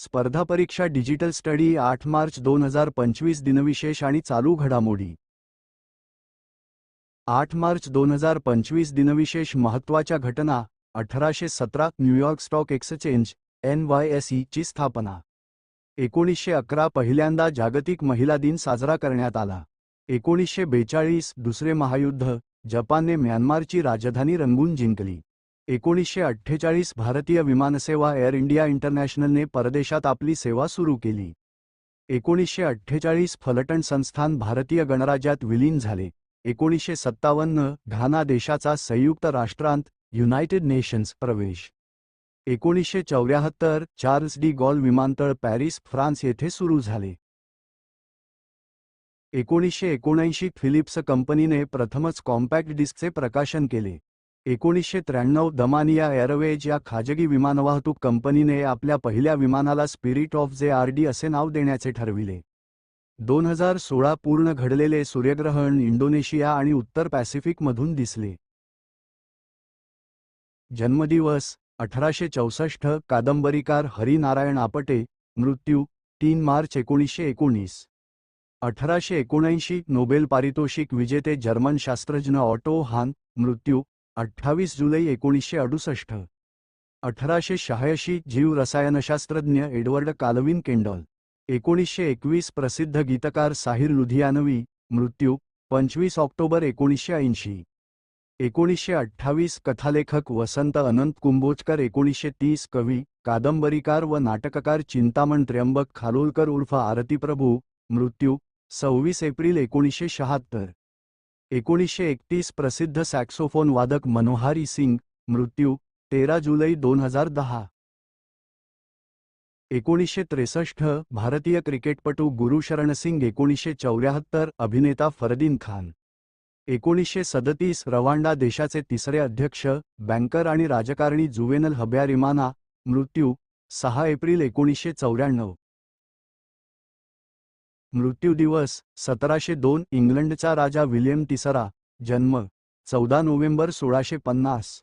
स्पर्धा परीक्षा digital study आठ मार्च दोन हजार पंचवीस दिनविशेष आणि चालू घडामोडी. आठ मार्च दोन हजार पंचवीस दिनविशेष महत्त्वाच्या घटना अठराशे सतरा New York stock exchange N Y S ची स्थापना. एकोणीसशे अकरा पहिल्यांदा जागतिक महिला दिन साजरा करण्यात आला. एकोणीसशे बेचाळीस दुसरे महायुद्ध जपानने म्यानमारची राजधानी रंगून जिंकली. एकोणीसशे अठ्ठेचाळीस भारतीय विमानसेवा एअर इंडिया इंटरनॅशनलने परदेशात आपली सेवा सुरू केली. एकोणीसशे अठ्ठेचाळीस फलटण संस्थान भारतीय गणराज्यात विलीन झाले. एकोणीसशे सत्तावन्न घाना देशाचा संयुक्त राष्ट्रांत युनायटेड नेशन्स प्रवेश. एकोणीसशे चौऱ्याहत्तर चार्ल्स डी गॉल विमानतळ पॅरिस फ्रान्स येथे सुरू झाले. एकोणीसशे एकोणऐंशी फिलिप्स कंपनीने प्रथमच कॉम्पॅक्ट डिस्कचे प्रकाशन केले. एकोणीसशे त्र्याण्णव दमानिया एअरवेज या खाजगी विमानवाहतूक कंपनीने आपल्या पहिल्या विमानाला spirit of J R D असे नाव देण्याचे ठरविले. दोन हजार सोळा पूर्ण घडलेले सूर्यग्रहण इंडोनेशिया आणि उत्तर पॅसिफिकमधून दिसले. जन्मदिवस अठराशे चौसष्ट कादंबरीकार हरिनारायण आपटे मृत्यू तीन मार्च एकोणीसशे एकोणीस. अठराशे एकोणऐंशी नोबेल पारितोषिक विजेते जर्मन शास्त्रज्ञ ऑटो हान मृत्यू अठ्ठावीस जुलै एकोणीसशे अडुसष्ट. अठराशे शहाऐंशी जीव रसायनशास्त्रज्ञ एडवर्ड कालविन केंडॉल. एकोणीसशे एकवीस प्रसिद्ध गीतकार साहिर लुधियानवी मृत्यू पंचवीस ऑक्टोबर एकोणीसशे ऐंशी. एकोणीसशे अठ्ठावीस कथालेखक वसंत अनंत कुंभोजकर एकोणीसशे तीस कवी कादंबरीकार व नाटककार चिंतामण त्र्यंबक खालोलकर उर्फ आरती प्रभू मृत्यू सव्वीस एप्रिल एकोणीसशे शहात्तर. एकोणीसशे एकतीस प्रसिद्ध सॅक्सोफोन वादक मनोहारी सिंग मृत्यू तेरा जुलै दोन हजार दहा. एकोणीसशे त्रेसष्ट भारतीय क्रिकेटपटू गुरुशरण सिंग एकोणीसशे चौऱ्याहत्तर अभिनेता फरदीन खान. एकोणीसशे सदतीस रवांडा देशाचे तिसरे अध्यक्ष बँकर आणि राजकारणी जुवेनल हब्यारिमाना मृत्यू सहा एप्रिल एकोणीसशे चौऱ्याण्णव. मृत्यू दिवस सतराशे दोन इंग्लंडचा राजा विल्यम तिसरा जन्म चौदा नोव्हेंबर सोळाशे पन्नास.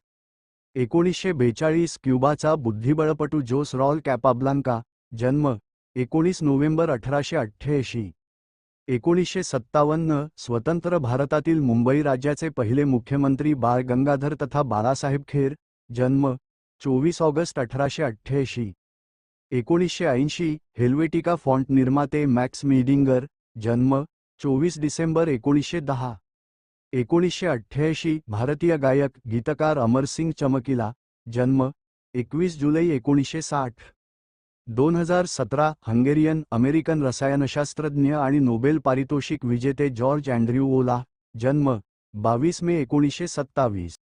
एकोणीसशे बेचाळीस क्युबाचा बुद्धिबळपटू जोस रॉल कॅपाब्लांका जन्म एकोणीस नोव्हेंबर अठराशे अठ्ठ्याऐंशी. एकोणीसशे सत्तावन्न स्वतंत्र भारतातील मुंबई राज्याचे पहिले मुख्यमंत्री बाळ गंगाधर तथा बाळासाहेब खेर जन्म चोवीस ऑगस्ट अठराशे अठ्ठ्याऐंशी. एकोणीसशे ऐंशी हेल्वेटिका फॉन्ट निर्माते मॅक्स मीडिंगर जन्म चोवीस डिसेंबर एकोणीसशे दहा. एकोणीसशे अठ्ठ्याऐंशी भारतीय गायक गीतकार अमरसिंग चमकीला जन्म एकवीस जुलै एकोणीसशे साठ. दोन हजार सतरा हंगेरियन अमेरिकन रसायनशास्त्रज्ञ आणि नोबेल पारितोषिक विजेते जॉर्ज अँड्र्यू ओला जन्म बावीस मे एकोणीसशे सत्तावीस.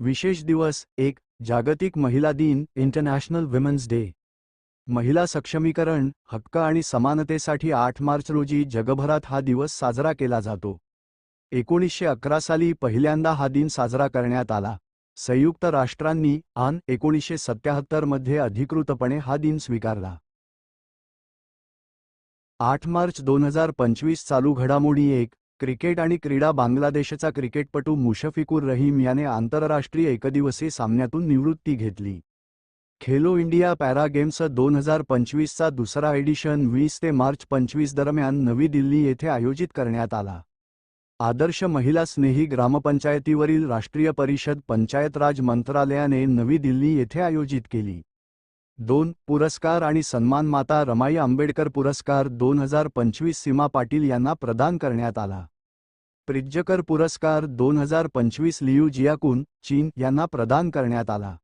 विशेष दिवस एक जागतिक महिला दिन इंटरनॅशनल विमेन्स डे महिला सक्षमीकरण हक्क आणि समानतेसाठी आठ मार्च रोजी जगभरात हा दिवस साजरा केला जातो. एकोणीसशे अकरा साली पहिल्यांदा हा दिन साजरा करण्यात आला. संयुक्त राष्ट्रांनी आन एकोणीसशे सत्याहत्तरमध्ये अधिकृतपणे हा दिन स्वीकारला. आठ मार्च दोन हजार पंचवीस चालू घडामोडी एक क्रिकेट आणि क्रीडा बांगलादेशचा क्रिकेटपटू मुशफिकुर रहीम याने आंतरराष्ट्रीय एकदिवसीय सामन्यातून निवृत्ती घेतली. खेलो इंडिया पॅरा गेम्स दोन हजार पंचवीसचा दुसरा एडिशन वीस ते मार्च पंचवीस दरम्यान नवी दिल्ली येथे आयोजित करण्यात आला. आदर्श महिला स्नेही ग्रामपंचायतीवरील राष्ट्रीय परिषद पंचायत राज मंत्रालयाने नवी दिल्ली येथे आयोजित केली. दोन पुरस्कार आणि सन्मान माता रमाई आंबेडकर पुरस्कार दोन हजार पंचवीस सीमा पाटील यांना प्रदान करण्यात आला. प्रिज्जकर पुरस्कार दोन हजार पंचवीस लियू जियाकुन चीन यांना प्रदान करण्यात आला.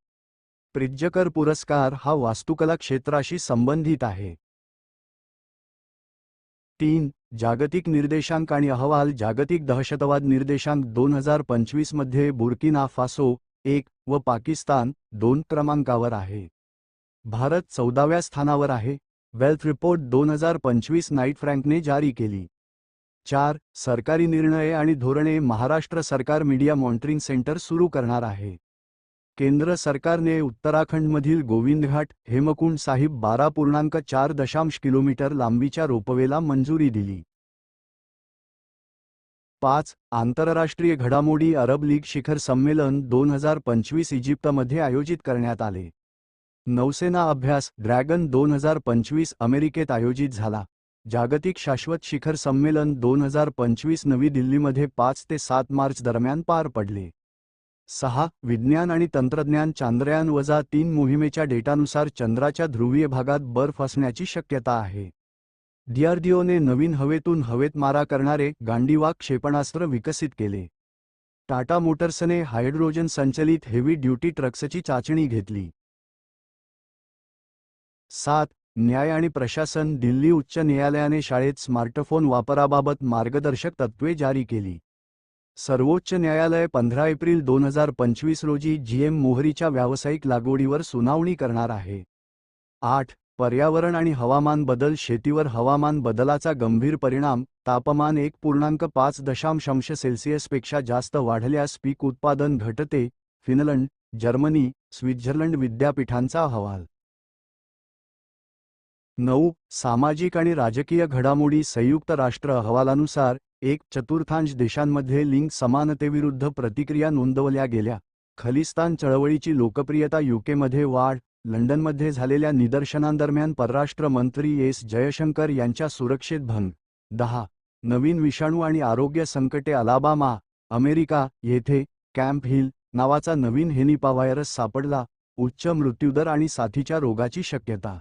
प्रिज्जकर पुरस्कार हा वास्तुकला क्षेत्राशी संबंधित आहे. तीन जागतिक निर्देशांक आणि अहवाल जागतिक दहशतवाद निर्देशांक दोन हजार पंचवीसमध्ये बुर्किना फासो एक व पाकिस्तान दोन क्रमांकावर आहे. भारत चौदाव्या स्थानावर आहे. वेल्थ रिपोर्ट दोन हजार पंचवीस नाईट फ्रँकने जारी केली. चार सरकारी निर्णय आणि धोरणे महाराष्ट्र सरकार मीडिया मॉनिटरिंग सेंटर सुरू करणार आहे. केंद्र सरकारने उत्तराखंडमधील गोविंदघाट हेमकुंड साहिब बारा पूर्णांक चार दशांश किलोमीटर लांबीच्या रोपवेला मंजुरी दिली. पाच आंतरराष्ट्रीय घडामोडी अरब लीग शिखर संमेलन दोन हजार पंचवीस इजिप्तमध्ये आयोजित करण्यात आले. नौसेना अभ्यास ड्रॅगन दोन हजार पंचवीस अमेरिकेत आयोजित झाला. जागतिक शाश्वत शिखर संमेलन दोन हजार पंचवीस नवी दिल्लीमध्ये पाच ते सात मार्च दरम्यान पार पडले. सहा विज्ञान आणि तंत्रज्ञान चांद्रयान वजा तीन मोहिमेच्या डेटानुसार चंद्राच्या ध्रुवीय भागात बर्फ असण्याची शक्यता आहे. डीआरडीओने नवीन हवेतून हवेत मारा करणारे गांडीवा क्षेपणास्त्र विकसित केले. टाटा मोटर्सने हायड्रोजन संचलित हेवी ड्युटी ट्रक्सची चाचणी घेतली. सात. न्याय आणि प्रशासन. दिल्ली उच्च न्यायालयाने शाळेत स्मार्टफोन वापराबाबत मार्गदर्शक तत्त्वे जारी केली. सर्वोच्च न्यायालय पंधरा एप्रिल दोन हजार पंचवीस रोजी जीएम मोहरीच्या व्यावसायिक लागवडीवर सुनावणी करणार आहे. आठ. पर्यावरण आणि हवामान बदल. शेतीवर हवामान बदलाचा गंभीर परिणाम. तापमान एक पूर्णांक पाच दशांश अंश सेल्सिअसपेक्षा जास्त वाढल्यास पीक उत्पादन घटते. फिनलंड जर्मनी स्वित्झर्लंड विद्यापीठांचा अहवाल नऊ सामाजिक आणि राजकीय घडामोडी संयुक्त राष्ट्र अहवालानुसार एक चतुर्थांश देशांमध्ये लिंग समानतेविरुद्ध प्रतिक्रिया नोंदवल्या गेल्या. खलिस्तान चळवळीची लोकप्रियता युकेमध्ये वाढ लंडनमध्ये झालेल्या निदर्शनांदरम्यान परराष्ट्र मंत्री एस. जयशंकर यांच्या सुरक्षेत भंग. दहा नवीन विषाणू आणि आरोग्य संकटे अलाबामा अमेरिका येथे कॅम्प हिल नावाचा नवीन हेनिपा व्हायरस सापडला उच्च मृत्यूदर आणि साथीच्या रोगाची शक्यता.